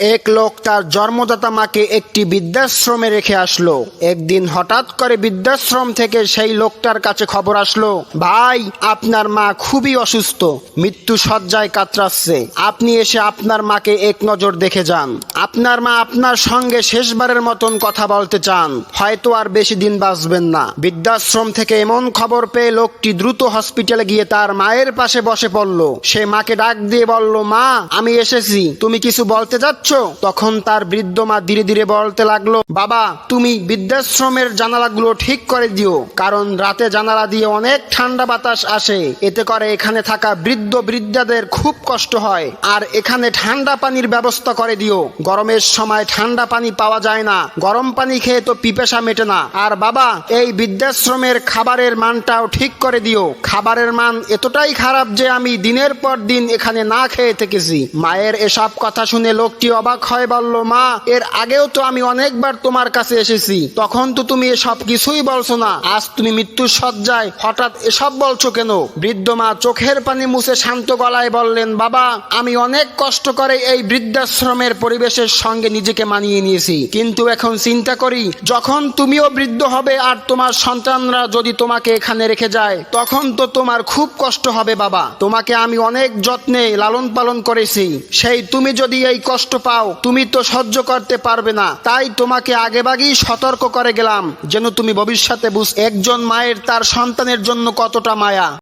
এক লোক তার জন্মদাতা মাকে একটি বৃদ্ধাশ্রমে রেখে আসলো। একদিন হঠাৎ করে বৃদ্ধাশ্রম থেকে সেই লোকটার কাছে খবর আসলো, ভাই, আপনার মা খুবই অসুস্থ। মৃত্যু সজ্জায় কাতরাচ্ছে। আপনি এসে আপনার মাকে এক নজর দেখে যান। আপনার মা আপনার সঙ্গে শেষবারের মতন কথা বলতে চান। হয়তো আর বেশি দিন বাঁচবেন না। বৃদ্ধাশ্রম থেকে এমন খবর পেয়ে লোকটি দ্রুত হসপিটালে গিয়ে তার মায়ের পাশে বসে পড়ল। সে মাকে ডাক দিয়ে বলল, মা, আমি এসেছি। তুমি কিছু বলতে যাচ্ছ? তখন তার বৃদ্ধ মা ধীরে ধীরে বলতে লাগল, বাবা, তুমি বৃদ্ধাশ্রমের জানালাগুলো ঠিক করে দিও, কারণ রাতে জানালা দিয়ে অনেক ঠান্ডা বাতাস আসে। এতে করে এখানে থাকা বৃদ্ধ বৃদ্ধাদের খুব কষ্ট হয়। আর এখানে ঠান্ডা পানির ব্যবস্থা করে দিও। গরমের সময় ঠান্ডা পানি পাওয়া যায় না। গরম পানি খেয়ে তো পিপাসা মেটে না। আর বাবা, এই বৃদ্ধাশ্রমের খাবারের মানটাও ঠিক করে দিও। খাবারের মান এতটাই খারাপ যে আমি দিনের পর দিন এখানে না খেয়ে থেকেছি। মায়ের এসব কথা শুনে লোকটি অবাক হয় বলল, মা, এর আগেও তো আমি অনেকবার তোমার কাছে এসেছি। তখন তো তুমি এসব কিছুই বলছো না। আজ তুমি মৃত্যুর সজ্জায় হঠাৎ এসব বলছো কেন? বৃদ্ধ মা চোখের পানি মুছে শান্ত গলায় বললেন, বাবা, আমি অনেক কষ্ট করে এই বৃদ্ধাশ্রমের পরিবেশের সঙ্গে নিজেকে মানিয়ে নিয়েছি। কিন্তু এখন চিন্তা করি, যখন তুমিও বৃদ্ধ হবে আর তোমার সন্তানরা যদি তোমাকে এখানে রেখে যায়, তখন তো তোমার খুব কষ্ট হবে, বাবা। তোমাকে আমি অনেক যত্নে লালন পালন করেছি। সেই তুমি যদি এই কষ্ট পাও, তুমি তো সহ্য করতে পারবে না। তাই তোমাকে আগেভাগেই সতর্ক করে গেলাম, যেন তুমি ভবিষ্যতে বুঝ একজন মায়ের তার সন্তানের জন্য কতটা মায়া।